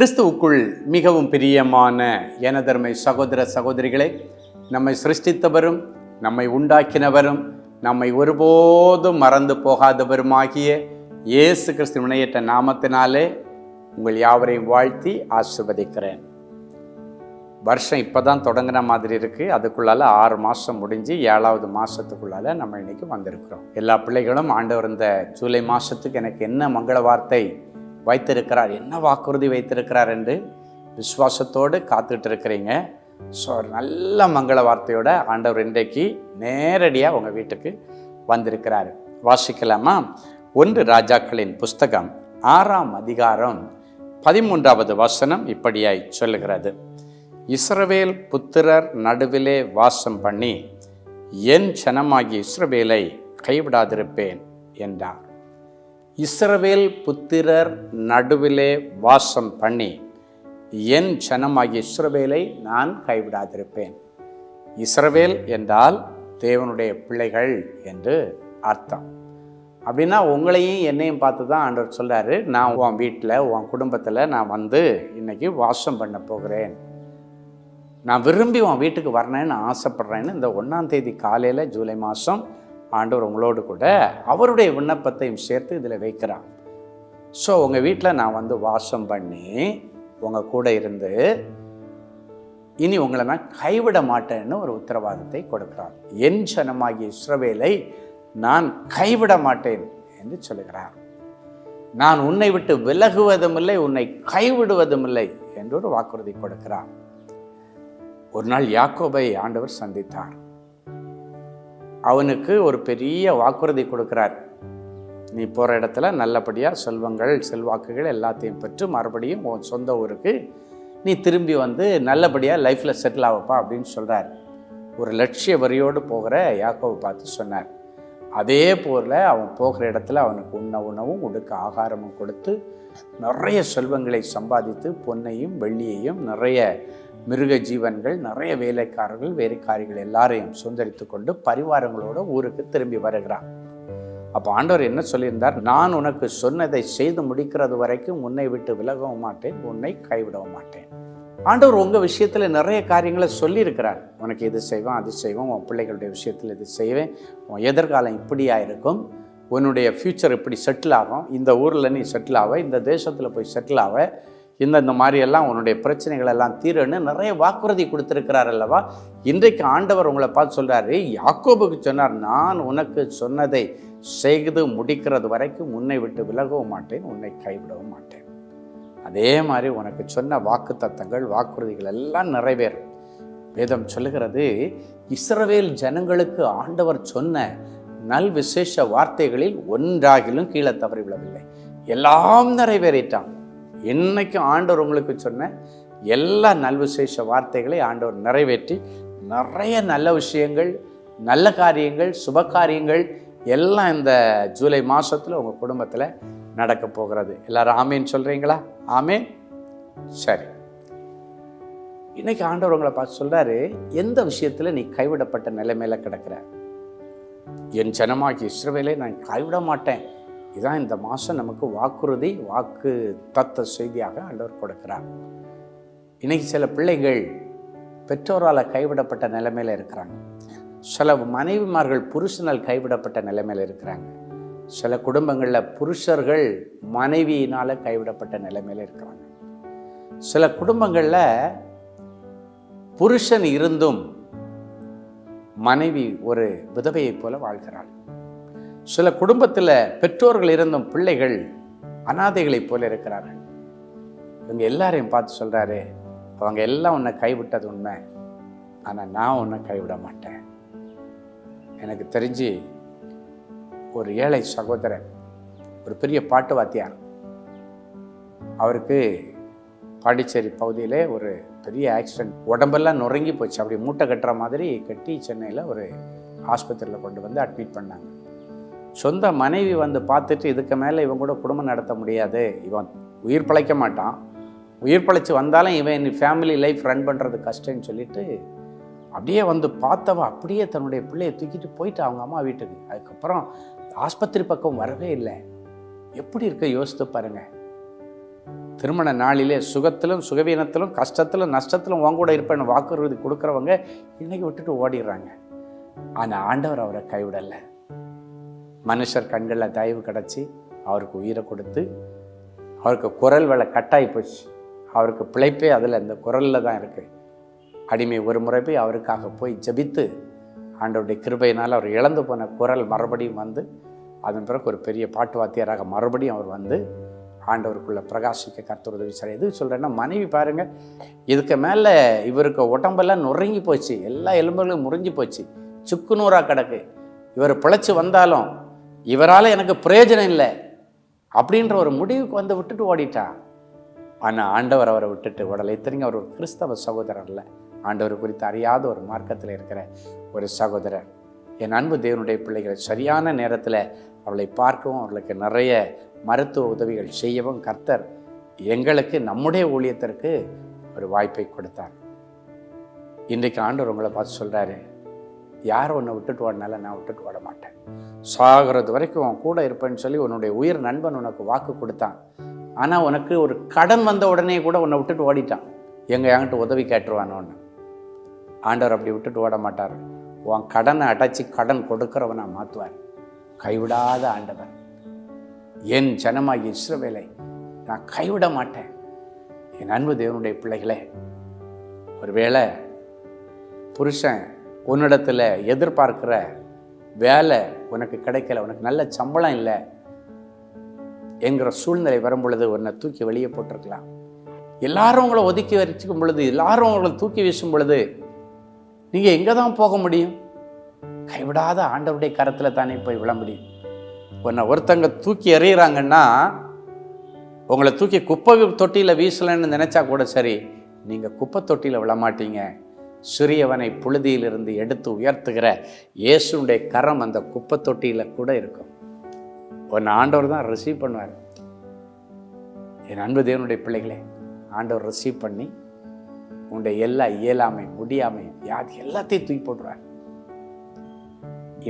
கிறிஸ்துவுக்குள் மிகவும் பிரியமான எனதர்மை சகோதர சகோதரிகளை நம்மை சிருஷ்டித்தவரும் நம்மை உண்டாக்கினவரும் நம்மை ஒருபோதும் மறந்து போகாதவருமாகிய இயேசு கிறிஸ்து இணையற்ற நாமத்தினாலே உங்கள் யாவரையும் வாழ்த்தி ஆசிர்வதிக்கிறேன். வருஷம் இப்போ தான் தொடங்கின மாதிரி இருக்குது அதுக்குள்ளால ஆறு மாதம் முடிஞ்சு ஏழாவது மாதத்துக்குள்ளால நம்ம இன்னைக்கு வந்திருக்கிறோம். எல்லா பிள்ளைகளும் ஆண்டவர் இந்த ஜூலை மாதத்துக்கு எனக்கு என்ன மங்கள வார்த்தை வைத்திருக்கிறார். என்ன வாக்குறுதி வைத்திருக்கிறார் என்று விசுவாசத்தோடு காத்துட்டு இருக்கிறீங்க ஸோ நல்ல மங்கள வார்த்தையோட ஆண்டவர் இன்றைக்கு நேரடியாக உங்கள் வீட்டுக்கு வந்திருக்கிறார். வாசிக்கலாமா? ஒன்று ராஜாக்களின் புஸ்தகம் ஆறாம் அதிகாரம் பதிமூன்றாவது வசனம் இப்படியாய் சொல்லுகிறது. இஸ்ரவேல் புத்திரர் நடுவிலே வாசம் பண்ணி என் சனமாகி இஸ்ரவேலை கைவிடாதிருப்பேன் என்றார். இஸ்ரவேல் புத்திரர் நடுவிலே வாசம் பண்ணி என் ஜனமாகிய இஸ்ரவேலை நான் கைவிடாதிருப்பேன். இஸ்ரவேல் என்றால் தேவனுடைய பிள்ளைகள் என்று அர்த்தம். அப்படின்னா உங்களையும் என்னையும் பார்த்து தான் ஆண்டவர் சொல்கிறாரு நான் உன் வீட்டில் உன் குடும்பத்தில் நான் வந்து இன்றைக்கி வாசம் பண்ண போகிறேன். நான் விரும்பி உன் வீட்டுக்கு வரணும்னு ஆசைப்பட்றேன்னு இந்த ஒன்றாம் தேதி காலையில் ஜூலை மாதம் ஆண்டவர் உங்களோடு கூட அவருடைய விண்ணப்பத்தையும் சேர்த்து இதில் வைக்கிறார். ஸோ உங்கள் வீட்டில் நான் வந்து வாசம் பண்ணி உங்கள் கூட இருந்து இனி உங்களை நான் கைவிட மாட்டேன்னு ஒரு உத்தரவாதத்தை கொடுக்கிறார். என் ஜனமாகிய இஸ்ரவேலை நான் கைவிட மாட்டேன் என்று சொல்லுகிறார். நான் உன்னை விட்டு விலகுவதும் இல்லை உன்னை கைவிடுவதும் இல்லை என்று ஒரு வாக்குறுதி கொடுக்கிறார். ஒரு நாள் யாக்கோபை ஆண்டவர் சந்தித்தார். அவனுக்கு ஒரு பெரிய வாக்குறுதி கொடுக்குறார். நீ போகிற இடத்துல நல்லபடியாக செல்வங்கள் செல்வாக்குகள் எல்லாத்தையும் பெற்று மறுபடியும் உன் சொந்த ஊருக்கு நீ திரும்பி வந்து நல்லபடியாக லைஃப்பில் செட்டில் ஆகப்பா அப்படின்னு சொல்கிறார் ஒரு லட்சிய வரியோடு போகிற யாக்கோவை பார்த்து சொன்னார். அதே போரில் அவன் போகிற இடத்துல அவனுக்கு உண்ண உணவும் உடுக்க ஆகாரமும் கொடுத்து நிறைய செல்வங்களை சம்பாதித்து பொன்னையும் வெள்ளியையும் நிறைய மிருக ஜீவன்கள் நிறைய வேலைக்காரர்கள் வேலைக்காரிகள் எல்லாரையும் சுந்தரித்து கொண்டு பரிவாரங்களோட ஊருக்கு திரும்பி வருகிறான். அப்போ ஆண்டவர் என்ன சொல்லியிருந்தார்? நான் உனக்கு சொன்னதை செய்து முடிக்கிறது வரைக்கும் உன்னை விட்டு விலகவும் மாட்டேன் உன்னை கைவிடவும் மாட்டேன். ஆண்டவர் உங்கள் விஷயத்தில் நிறைய காரியங்களை சொல்லியிருக்கிறார். உனக்கு இது செய்வேன் அது செய்வேன் உன் பிள்ளைகளுடைய விஷயத்தில் இது செய்வேன் உன் எதிர்காலம் இப்படியாக இருக்கும் உன்னுடைய ஃப்யூச்சர் இப்படி செட்டில் ஆகும் இந்த ஊரில் நீ செட்டில் ஆக இந்த தேசத்தில் போய் செட்டில் ஆக இந்த இந்த மாதிரியெல்லாம் உன்னுடைய பிரச்சனைகள் எல்லாம் தீருன்னு நிறைய வாக்குறுதி கொடுத்துருக்கிறார் அல்லவா? இன்றைக்கு ஆண்டவர் உங்களை பார்த்து சொல்கிறாரு யாக்கோபுக்கு சொன்னார் நான் உனக்கு சொன்னதை செய்து முடிக்கிறது வரைக்கும் உன்னை விட்டு விலகவும் மாட்டேன் உன்னை கைவிடவும் மாட்டேன். அதே மாதிரி உனக்கு சொன்ன வாக்கு தத்தங்கள் வாக்குறுதிகள் எல்லாம் நிறைவேறும். வேதம் சொல்லுகிறது இஸ்ரவேல் ஜனங்களுக்கு ஆண்டவர் சொன்ன நல் விசேஷ வார்த்தைகளில் ஒன்றாகிலும் கீழே தவறி விடவில்லை எல்லாம் நிறைவேறிட்டான். இன்னைக்கும் ஆண்டவர் உங்களுக்கு சொன்ன எல்லா நல் விசேஷ வார்த்தைகளை ஆண்டவர் நிறைவேற்றி நிறைய நல்ல விஷயங்கள் நல்ல காரியங்கள் சுப காரியங்கள் எல்லாம் இந்த ஜூலை மாதத்தில் உங்கள் குடும்பத்தில் நடக்க போகிறது. எல்லாரும் ஆமேன்னு சொல்கிறீங்களா ஆமேன். சரி. இன்னைக்கு ஆண்டவர் உங்களை பார்த்து சொல்கிறாரு எந்த விஷயத்தில் நீ கைவிடப்பட்ட நிலைமையில் கிடக்கிற? என் ஜனமாகி இஸ்ரவேலை நான் கைவிட மாட்டேன். இதான் இந்த மாதம் நமக்கு வாக்குறுதி வாக்கு தத்த செய்தியாக ஆண்டவர் கொடுக்கிறார். இன்னைக்கு சில பிள்ளைகள் பெற்றோரால் கைவிடப்பட்ட நிலைமையில் இருக்கிறாங்க. சில மனைவிமார்கள் புருஷனால் கைவிடப்பட்ட நிலைமையில் இருக்கிறாங்க. சில குடும்பங்களில் புருஷர்கள் மனைவியினால் கைவிடப்பட்ட நிலைமையில் இருக்கிறாங்க. சில குடும்பங்களில் புருஷன் இருந்தும் மனைவி ஒரு விதவையைப் போல வாழ்கிறாள். சில குடும்பத்தில் பெற்றோர்கள் இருந்தும் பிள்ளைகள் அனாதைகளைப் போல இருக்கிறார்கள். இவங்க எல்லாரையும் பார்த்து சொல்கிறாரு அவங்க எல்லாம் உன்னை கைவிட்டது உண்மை. ஆனால் நான் உன்னை கைவிட மாட்டேன். எனக்கு தெரிஞ்சு ஒரு ஏழை சகோதரன் ஒரு பெரிய பாட்டு வாத்தியார் அவருக்கு பாண்டிச்சேரி பகுதியிலே ஒரு பெரிய ஆக்சிடென்ட் உடம்பெல்லாம் நொறுங்கி போச்சு. அப்படி மூட்டை கட்டுற மாதிரி கட்டி சென்னையில் ஒரு ஆஸ்பத்திரியில் கொண்டு வந்து அட்மிட் பண்ணாங்க. சொந்த மனைவி வந்து பார்த்துட்டு இதுக்கு மேலே இவன் கூட குடும்பம் நடத்த முடியாது. இவன் உயிர் பிழைக்க மாட்டான். உயிர் பிழைச்சி வந்தாலும் இவன் ஃபேமிலி லைஃப் ரன் பண்ணுறது கஷ்டம்னு சொல்லிட்டு அப்படியே வந்து பார்த்தவ அப்படியே தன்னுடைய பிள்ளையை தூக்கிட்டு போயிட்டு அவங்க அம்மா வீட்டுக்கு. அதுக்கப்புறம் ஆஸ்பத்திரி பக்கம் வரவே இல்லை. எப்படி இருக்க யோசித்து பாருங்கள் திருமண நாளிலே சுகத்திலும் சுகவீனத்திலும் கஷ்டத்திலும் நஷ்டத்திலும் உன் கூட இருப்பேன்னு வாக்குறுதி கொடுக்குறவங்க இன்னைக்கு விட்டுட்டு ஓடிடுறாங்க. ஆனால் ஆண்டவர் அவரை கைவிடலை. மனுஷர் கண்களில் தயவு கிடச்சி அவருக்கு உயிரை கொடுத்து அவருக்கு குரல் வில கட்டாகி போச்சு. அவருக்கு பிழைப்பே அதில் இந்த குரலில் தான் இருக்குது அடிமை ஒரு முறை போய் அவருக்காக போய் ஜெபித்து ஆண்டவருடைய கிருபையினால் அவர் இழந்து போன குரல் மறுபடியும் வந்து அதன் பிறகு ஒரு பெரிய பாட்டு வாத்தியாராக மறுபடியும் அவர் வந்து ஆண்டவருக்குள்ளே பிரகாசிக்க கருத்து உதவி சார் எது சொல்கிறேன்னா மனைவி பாருங்கள் இதுக்கு மேலே இவருக்கு உடம்பெல்லாம் நுறங்கி போச்சு. எல்லா எலும்புகளும் முறிஞ்சு போச்சு. சுக்குநூறாக கிடக்கு. இவர் பிழைச்சி வந்தாலும் இவரால் எனக்கு பிரயோஜனம் இல்லை அப்படின்ற ஒரு முடிவுக்கு வந்து விட்டுட்டு ஓடிட்டான். ஆனால் ஆண்டவர் அவரை விட்டுட்டு ஓடலை. இத்தனைக்கும் அவர் ஒரு கிறிஸ்தவ சகோதரர் இல்லை ஆண்டவர் குறித்து அறியாத ஒரு மார்க்கத்தில் இருக்கிற ஒரு சகோதரர். என் அன்பு தேவனுடைய பிள்ளைகளை சரியான நேரத்தில் அவளை பார்க்கவும் அவர்களுக்கு நிறைய மருத்துவ உதவிகள் செய்யவும் கர்த்தர் எங்களுக்கு நம்முடைய ஊழியத்திற்கு ஒரு வாய்ப்பை கொடுத்தார். இன்றைக்கு ஆண்டவர் உங்களை பார்த்து சொல்கிறாரு யார் உன்னை விட்டுட்டு ஓடினாலும் நான் விட்டுட்டு ஓட மாட்டேன் சாகிறது வரைக்கும் உன் கூட இருப்பேன்னு சொல்லி உன்னுடைய உயிர் நண்பன் உனக்கு வாக்கு கொடுத்தான். ஆனால் உனக்கு ஒரு கடன் வந்த உடனே கூட உன்னை விட்டுட்டு ஓடிட்டான். எங்கள் என்கிட்ட உதவி கேட்டுருவானோன்னு. ஆண்டவர் அப்படி விட்டுட்டு ஓட மாட்டார். உன் கடனை அடைச்சி கடன் கொடுக்கிறவனை மாற்றுவார் கைவிடாத ஆண்டவர். என் ஜனமாகி இஸ்ரவேலை நான் கைவிட மாட்டேன். என் அன்பு தேவனுடைய பிள்ளைகளே ஒருவேளை புருஷன் உன்னிடத்தில் எதிர்பார்க்கிற வேலை உனக்கு கிடைக்கல உனக்கு நல்ல சம்பளம் இல்லை என்கிற சூழ்நிலை வரும் பொழுது உன்னை தூக்கி வெளியே போட்டிருக்கலாம். எல்லாரும் உங்களை ஒதுக்கி வச்சுக்கும் பொழுது எல்லாரும் உங்களை தூக்கி வீசும் பொழுது நீங்கள் எங்கே தான் போக முடியும்? கைவிடாத ஆண்டவருடைய கரத்தில் தானே போய் விழ முடியும். உன்னை ஒருத்தங்க தூக்கி எறிகிறாங்கன்னா உங்களை தூக்கி குப்பை தொட்டியில் வீசலன்னு நினச்சா கூட சரி நீங்கள் குப்பை தொட்டியில் விழமாட்டீங்க சிறியவனை புழுதியிலிருந்து எடுத்து உயர்த்துகிற இயேசுடைய கரம் அந்த குப்பை தொட்டியில் கூட இருக்கும். ஒன்று ஆண்டவர் தான் ரிசீவ் பண்ணுவார். என் அன்பு தேவனுடைய பிள்ளைகளே ஆண்டவர் ரிசீவ் பண்ணி உன்னுடைய எல்லா இயலாமை முடியாமை வியாதி எல்லாத்தையும் தூக்கி போடுவார்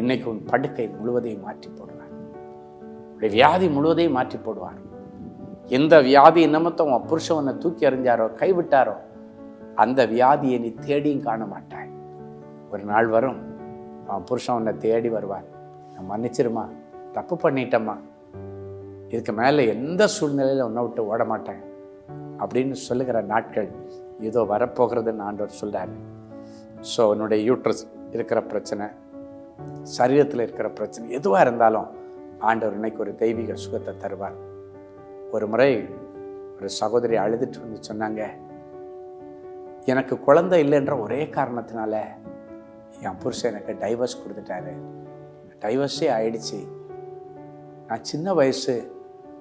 இன்னைக்கு உன் படுக்கை முழுவதையும் மாற்றி போடுவார். உன்னுடைய வியாதி முழுவதையும் மாற்றி போடுவார். எந்த வியாதி நிமித்தம் உன் தூக்கி எறிஞ்சாரோ கைவிட்டாரோ அந்த வியாதியை நீ தேடியும் காண மாட்டாய். ஒரு நாள் வரும் அவன் புருஷன் உன்னை தேடி வருவார் நான் மன்னிச்சிருமா? தப்பு பண்ணிட்டம்மா. இதுக்கு மேலே எந்த சூழ்நிலையில் உன்னை விட்டு ஓட மாட்டேன்? அப்படின்னு சொல்லுகிற நாட்கள் ஏதோ வரப்போகிறதுன்னு ஆண்டவர் சொல்கிறாரு ஸோ உன்னுடைய யூட்ரஸ் இருக்கிற பிரச்சனை சரீரத்தில் இருக்கிற பிரச்சனை எதுவாக இருந்தாலும் ஆண்டவர் இன்னைக்கு ஒரு தெய்வீக சுகத்தை தருவார். ஒரு முறை ஒரு சகோதரி அழுதுட்டு வந்து சொன்னாங்க எனக்கு குழந்தை இல்லைன்ற ஒரே காரணத்தினால என் புருஷன் எனக்கு டைவர்ஸ் கொடுத்துட்டாரு. டைவர்ஸே ஆயிடுச்சு. நான் சின்ன வயசு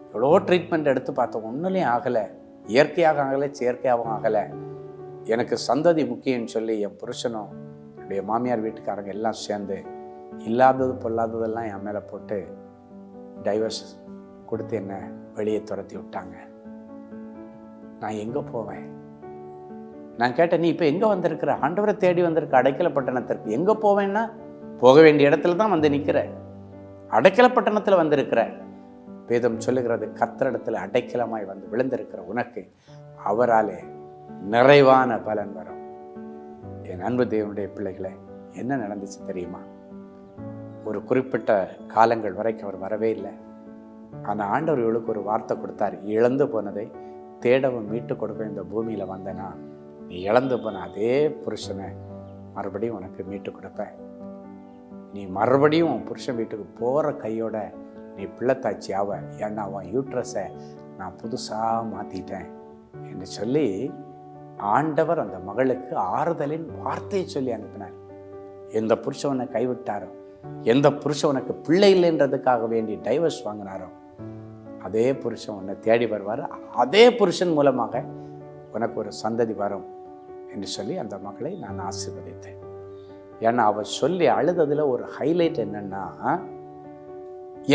எவ்வளோ ட்ரீட்மெண்ட் எடுத்து பார்த்தோம் ஒன்றுலையும் ஆகலை. இயற்கையாக ஆகலை செயற்கையாகவும் ஆகலை. எனக்கு சந்ததி முக்கியம்னு சொல்லி என் புருஷனும் என்னுடைய மாமியார் வீட்டுக்காரங்க எல்லாம் சேர்ந்து இல்லாதது பொல்லாததெல்லாம் என் மேலே போட்டு டைவர்ஸ் கொடுத்து என்னை வெளியே துரத்தி விட்டாங்க. நான் எங்கே போவேன்? நான் கேட்டேன் நீ இப்போ எங்கே வந்திருக்கிற? ஆண்டவரை தேடி வந்திருக்க அடைக்கல பட்டணத்திற்கு எங்கே போவேன்னா? போக வேண்டிய இடத்துல தான் வந்து நிற்கிற அடைக்கல பட்டணத்தில் வந்திருக்கிற. வேதம் சொல்லுகிறது கர்த்தரிடத்தில் அடைக்கலமாய் வந்து விழுந்திருக்கிற உனக்கு அவராலே நிறைவான பலன் வரும். என் அன்பு தேவனுடைய பிள்ளைகளை என்ன நடந்துச்சு தெரியுமா? ஒரு குறிப்பிட்ட காலங்கள் வரைக்கும் அவர் வரவே இல்லை. ஆனால் ஆண்டவர் இவளுக்கு ஒரு வார்த்தை கொடுத்தார். இழந்து போனதை தேடவும் மீட்டு கொடுக்க இந்த பூமியில் வந்தனா நீ இழந்து போன அதே புருஷனை மறுபடியும் உனக்கு மீட்டு கொடுப்பேன். நீ மறுபடியும் உன் புருஷன் வீட்டுக்கு போகிற கையோட நீ பிள்ளைத்தாச்சி ஆவ. ஏன்னா அவன் யூட்ரஸை நான் புதுசாக மாற்றிட்டேன் என்று சொல்லி ஆண்டவர் அந்த மகளுக்கு ஆறுதலின் வார்த்தையை சொல்லி அனுப்பினார். எந்த புருஷவனை கைவிட்டாரோ எந்த புருஷவனுக்கு பிள்ளை இல்லைன்றதுக்காக வேண்டி டைவர்ஸ் வாங்கினாரோ அதே புருஷன் உன்னை தேடி வருவார். அதே புருஷன் மூலமாக உனக்கு ஒரு சந்ததி வரும். என்று சொல்லி அந்த மகளை நான் ஆசீர்வதித்தேன். ஏன்னா அவள் சொல்லி அழுததில் ஒரு ஹைலைட் என்னன்னா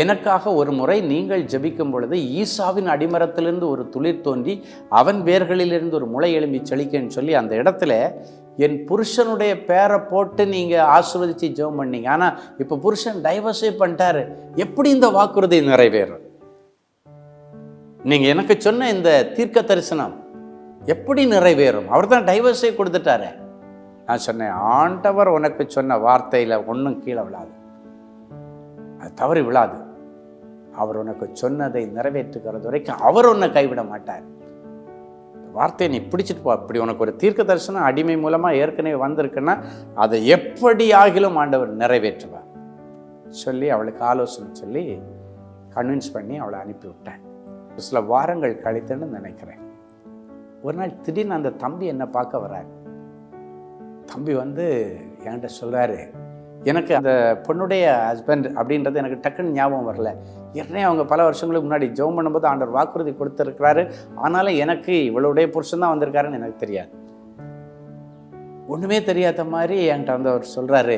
எனக்காக ஒரு முறை நீங்கள் ஜபிக்கும் பொழுது ஈசாவின் அடிமரத்திலிருந்து ஒரு துளிர் தோன்றி அவன் வேர்களிலிருந்து ஒரு முளை எழும்பி செழிக்கன்னு சொல்லி அந்த இடத்துல என் புருஷனுடைய பேரை போட்டு நீங்கள் ஆசிர்வதித்து ஜெபம் பண்ணீங்க. ஆனால் இப்போ புருஷன் டைவர்ஸே பண்ணிட்டாரு. எப்படி இந்த வாக்குறுதி நிறைவேறும்? நீங்கள் எனக்கு சொன்ன இந்த தீர்க்க தரிசனம் எப்படி நிறைவேறும்? அவர் தான் டைவர்ஸே கொடுத்துட்டாரு. நான் சொன்னேன் ஆண்டவர் உனக்கு சொன்ன வார்த்தையில் ஒன்றும் கீழே விழாது. அது தவறி விழாது. அவர் உனக்கு சொன்னதை நிறைவேற்றுகிறது வரைக்கும் அவர் உன்னை கைவிட மாட்டார். இந்த வார்த்தையை நீ பிடிச்சிட்டு போ. அப்படி உனக்கு ஒரு தீர்க்க தரிசனம் அடிமை மூலமாக ஏற்கனவே வந்திருக்குன்னா அதை எப்படி ஆகிலும் ஆண்டவர் நிறைவேற்றுவார். சொல்லி அவளுக்கு ஆலோசனை சொல்லி கன்வின்ஸ் பண்ணி அவளை அனுப்பி விட்டேன் சில வாரங்கள் கழித்துன்னு நினைக்கிறேன். ஒரு நாள் திடீர்னு அந்த தம்பி என்னை பார்க்க வர்றாரு. தம்பி வந்து என்கிட்ட சொல்கிறாரு எனக்கு அந்த பொண்ணுடைய ஹஸ்பண்ட் அப்படின்றது எனக்கு டக்குன்னு ஞாபகம் வரல. ஏற்கனவே அவங்க பல வருஷங்களுக்கு முன்னாடி ஜெபம் பண்ணும்போது ஆண்டர் வாக்குறுதி கொடுத்துருக்கிறாரு. ஆனாலும் எனக்கு இவளுடைய புருஷன் தான் வந்திருக்காருன்னு எனக்கு தெரியாது. ஒன்றுமே தெரியாத மாதிரி என்கிட்ட வந்து அவர் சொல்கிறாரு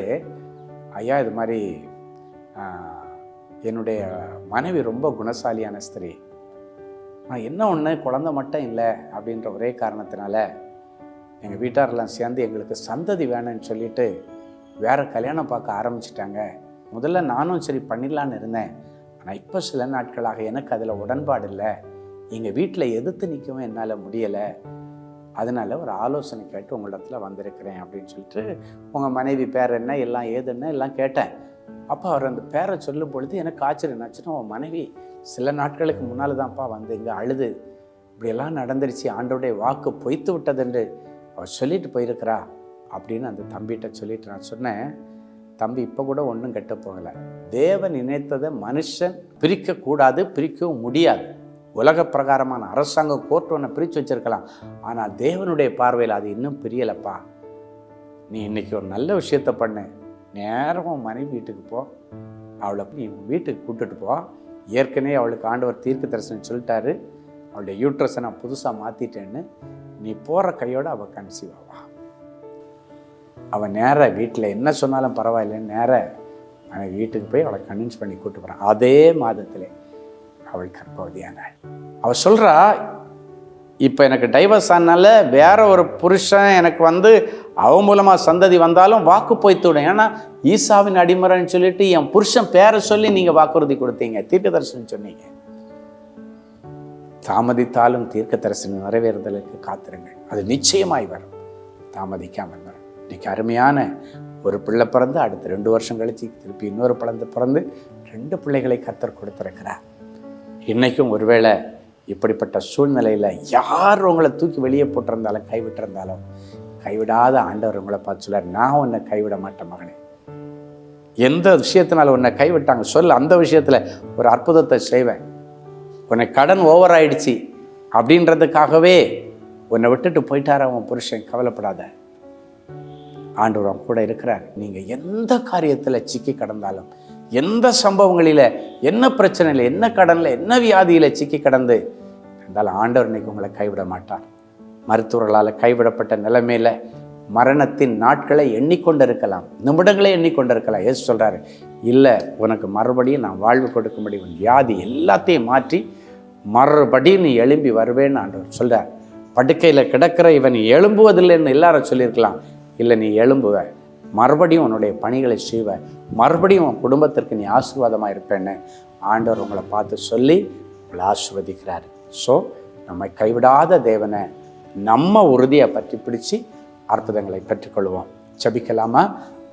ஐயா இது மாதிரி என்னுடைய மனைவி ரொம்ப குணசாலியான ஸ்திரீ. ஆனால் என்ன ஒன்று குழந்தை மட்டும் இல்லை அப்படின்ற ஒரே காரணத்தினால எங்கள் வீட்டாரெல்லாம் சேர்ந்து எங்களுக்கு சந்ததி வேணும்னு சொல்லிட்டு வேற கல்யாணம் பார்க்க ஆரம்பிச்சிட்டாங்க. முதல்ல நானும் சரி பண்ணிடலான்னு இருந்தேன். ஆனால் இப்போ சில நாட்களாக எனக்கு அதில் உடன்பாடு இல்லை. எங்கள் வீட்டில் எதிர்த்து நிற்கவும் என்னால் முடியலை. அதனால ஒரு ஆலோசனை கேட்டு உங்களிடத்தில் வந்திருக்கிறேன் அப்படின்னு சொல்லிட்டு உங்கள் மனைவி பேர் என்ன எல்லாம் ஏதுன்னு எல்லாம் கேட்டேன். அப்போ அவர் அந்த பேரை சொல்லும் பொழுது எனக்கு ஆச்சரியம். ஆச்சுன்னா உன் மனைவி சில நாட்களுக்கு முன்னால் தான்ப்பா வந்து இங்கே அழுது. இப்படியெல்லாம் நடந்துருச்சு. ஆண்டோடைய வாக்கு பொய்த்து விட்டதுன்று அவர் சொல்லிட்டு போயிருக்கிறா அப்படின்னு அந்த தம்பிகிட்ட சொல்லிட்டு நான் சொன்னேன். தம்பி இப்போ கூட ஒன்றும் கெட்ட போகலை. தேவன் நினைத்ததை மனுஷன் பிரிக்கக்கூடாது பிரிக்கவும் முடியாது. உலக பிரகாரமான அரசாங்கம் கோர்ட் ஒன்று பிரித்து வச்சிருக்கலாம். ஆனால் தேவனுடைய பார்வையில் அது இன்னும் பிரியலப்பா. நீ இன்னைக்கு ஒரு நல்ல விஷயத்த பண்ணு. நேரம் உன் மனைவி வீட்டுக்கு போ. அவளை நீ உன் வீட்டுக்கு கூப்பிட்டுட்டு போ. ஏற்கனவே அவளுக்கு ஆண்டவர் தீர்க்க தரிசனம் சொல்லிட்டாரு. அவளுடைய யூட்ரஸை நான் புதுசாக மாற்றிட்டேன்னு நீ போகிற கையோடு அவள் கன்சீவ் ஆவா. அவன் நேராக வீட்டில் என்ன சொன்னாலும் பரவாயில்லைன்னு நேராக அவன் வீட்டுக்கு போய் அவளை கன்வின்ஸ் பண்ணி கூப்பிட்டு போகிறான் அதே மாதத்திலே அவள் கர்ப்பவதியானாள். அவள் சொல்கிறா இப்போ எனக்கு டைவர்ஸ் ஆனால வேற ஒரு புருஷன் எனக்கு வந்து அவன் மூலமாக சந்ததி வந்தாலும் வாக்கு போய்த்துவிடும் ஏன்னா ஈசாவின் அடிமரன்னு சொல்லிட்டு என் புருஷன் பேரை சொல்லி நீங்கள் வாக்குறுதி கொடுத்தீங்க. தீர்க்க தரிசனம் சொன்னீங்க. தாமதித்தாலும் தீர்க்க தரிசனம் நிறைவேறுதலுக்கு காத்திருங்கள். அது நிச்சயமாய் வரும். தாமதிக்காமல் வரும். இன்னைக்கு அருமையான ஒரு பிள்ளை பிறந்து அடுத்த ரெண்டு வருஷம் கழிச்சு திருப்பி இன்னொரு பிறந்து பிறந்து ரெண்டு பிள்ளைகளை கத்தர் கொடுத்துருக்கிறார். இன்றைக்கும் ஒருவேளை இப்படிப்பட்ட சூழ்நிலையில் யார் உங்களை தூக்கி வெளியே போட்டிருந்தாலும் கைவிட்டிருந்தாலும் கைவிடாத ஆண்டவர் உங்களை பார்த்து சொல்ல நான் உன்னை கைவிட மாட்டேன் மகனே. எந்த விஷயத்தினால உன்னை கைவிட்டாங்க? சொல் அந்த விஷயத்தில் ஒரு அற்புதத்தை செய்வேன். உன்னை கடன் ஓவர் ஆயிடுச்சு அப்படின்றதுக்காகவே உன்னை விட்டுட்டு போயிட்டார அவன் புருஷன்? கவலைப்படாத. ஆண்டவர் அவன் கூட இருக்கிறார். நீங்கள் எந்த காரியத்தில் சிக்கி கடந்தாலும் எந்த சம்பவங்களில் என்ன பிரச்சனையில் என்ன கடனில் என்ன வியாதியில் சிக்கி கடந்து இருந்தாலும் ஆண்டவர் இன்னைக்கு உங்களை கைவிட மாட்டார். மருத்துவர்களால் கைவிடப்பட்ட நிலைமையில் மரணத்தின் நாட்களை எண்ணிக்கொண்டிருக்கலாம் நிமிடங்களை எண்ணிக்கொண்டிருக்கலாம். ஏசு சொல்கிறாரு இல்லை உனக்கு மறுபடியும் நான் வாழ்வு கொடுக்கும்படி உன் வியாதி எல்லாத்தையும் மாற்றி மறுபடியும் நீ எழும்பி வருவேன்னு ஆண்டவர் சொல்கிறார் படுக்கையில் கிடக்கிற இவன் எழும்புவதில்லைன்னு எல்லாரும் சொல்லியிருக்கலாம். இல்லை நீ எழும்புவ. மறுபடியும் உன்னுடைய பணிகளை செய்வ. மறுபடியும் உன் குடும்பத்திற்கு நீ ஆசீர்வாதமாக இருப்பேன்னு ஆண்டவர் உங்களை பார்த்து சொல்லி உங்களை ஆசிர்வதிக்கிறார். ஸோ நம்மை கைவிடாத தேவனை நம்ம உறுதியை பற்றி பிடிச்சி அற்புதங்களை பெற்றுக்கொள்வோம். ஜபிக்கலாமா?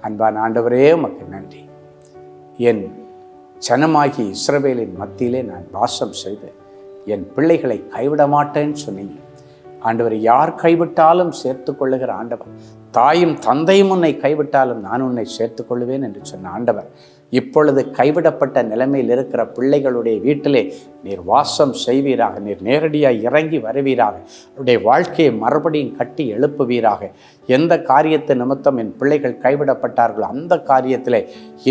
அன்பான ஆண்டவரே உமக்கு நன்றி. என் ஜனமாகி இஸ்ரவேலின் மத்தியிலே நான் வாசம் செய்து என் பிள்ளைகளை கைவிட மாட்டேன்னு சொன்னீங்க. ஆண்டவர் யார் கைவிட்டாலும் சேர்த்து கொள்ளுகிற ஆண்டவர் தாயும் தந்தையும் உன்னை கைவிட்டாலும் நான் உன்னை சேர்த்துக்கொள்வேன் என்று சொன்ன ஆண்டவர். இப்பொழுது கைவிடப்பட்ட நிலைமையில் இருக்கிற பிள்ளைகளுடைய வீட்டிலே நீர் வாசம் செய்வீராக நீர் நேரடியாக இறங்கி வருவீராக அவருடைய வாழ்க்கையை மறுபடியும் கட்டி எழுப்புவீராக. எந்த காரியத்தை நிமித்தம் என் பிள்ளைகள் கைவிடப்பட்டார்களோ அந்த காரியத்திலே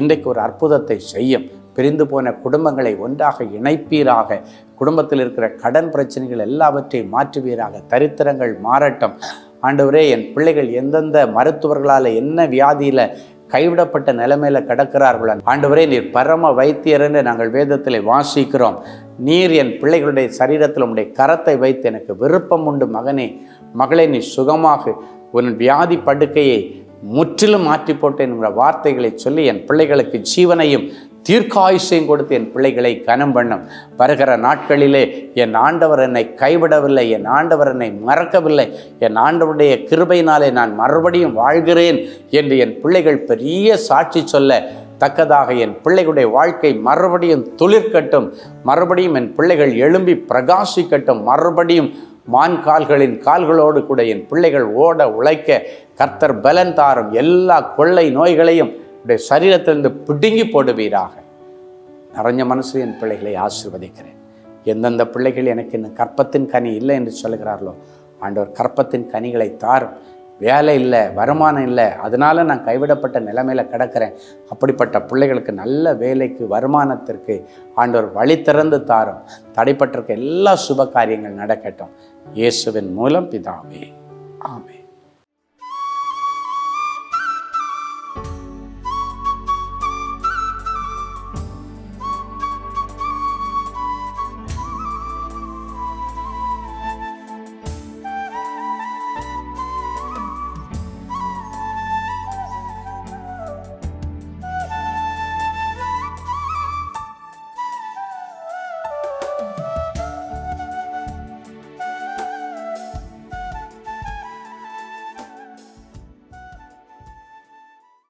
இன்றைக்கு ஒரு அற்புதத்தை செய்யும். பிரிந்து போன குடும்பங்களை ஒன்றாக இணைப்பீராக. குடும்பத்தில் இருக்கிற கடன் பிரச்சனைகள் எல்லாவற்றையும் மாற்றுவீராக. தரித்திரங்கள் மாறட்டும். ஆண்டவரே என் பிள்ளைகள் எந்தெந்த மருத்துவர்களால் என்ன வியாதியில் கைவிடப்பட்ட நிலைமையில கிடக்கிறார்களோ ஆண்டவரே நீர் பரம வைத்தியர் என்று நாங்கள் வேதத்தில் வாசிக்கிறோம். நீர் என் பிள்ளைகளுடைய சரீரத்தில் உடைய கரத்தை வைத்து எனக்கு விருப்பம் உண்டு மகனே. மகளே நீ சுகமாக உன் வியாதி படுக்கையை முற்றிலும் மாற்றி போட்டேன் என்கிற வார்த்தைகளை சொல்லி என் பிள்ளைகளுக்கு ஜீவனையும் தீர்க்காயுஷையும் கொடுத்து என் பிள்ளைகளை கனம் பண்ணும். வருகிற நாட்களிலே என் ஆண்டவர் என்னை கைவிடவில்லை என் ஆண்டவர் என்னை மறக்கவில்லை. என் ஆண்டவருடைய கிருபையினாலே நான் மறுபடியும் வாழ்கிறேன் என்று என் பிள்ளைகள் பெரிய சாட்சி சொல்ல தக்கதாக என் பிள்ளைகளுடைய வாழ்க்கை மறுபடியும் துளிர்க்கட்டும். மறுபடியும் என் பிள்ளைகள் எழும்பி பிரகாசிக்கட்டும். மறுபடியும் மான் கால்களின் கால்களோடு கூட என் பிள்ளைகள் ஓட உழைக்க கர்த்தர் பலன் தாரும். எல்லா கொள்ளை நோய்களையும் உடைய சரீரத்திலிருந்து பிடுங்கி போடுவீராக. நிறைஞ்ச மனசு என் பிள்ளைகளை ஆசீர்வதிக்கிறேன். எந்தெந்த பிள்ளைகள் எனக்கு இன்னும் கற்பத்தின் கனி இல்லை என்று சொல்கிறார்களோ ஆண்டவர் கற்பத்தின் கனிகளை தாரும். வேலை இல்லை வருமானம் இல்லை அதனால் நான் கைவிடப்பட்ட நிலைமையில் கிடக்கிறேன். அப்படிப்பட்ட பிள்ளைகளுக்கு நல்ல வேலைக்கு வருமானத்திற்கு ஆண்டவர் வழி திறந்து தாரும். தடைப்பட்டிருக்க எல்லா சுப காரியங்கள் நடக்கட்டும். இயேசுவின் மூலம் பிதாவே. ஆமே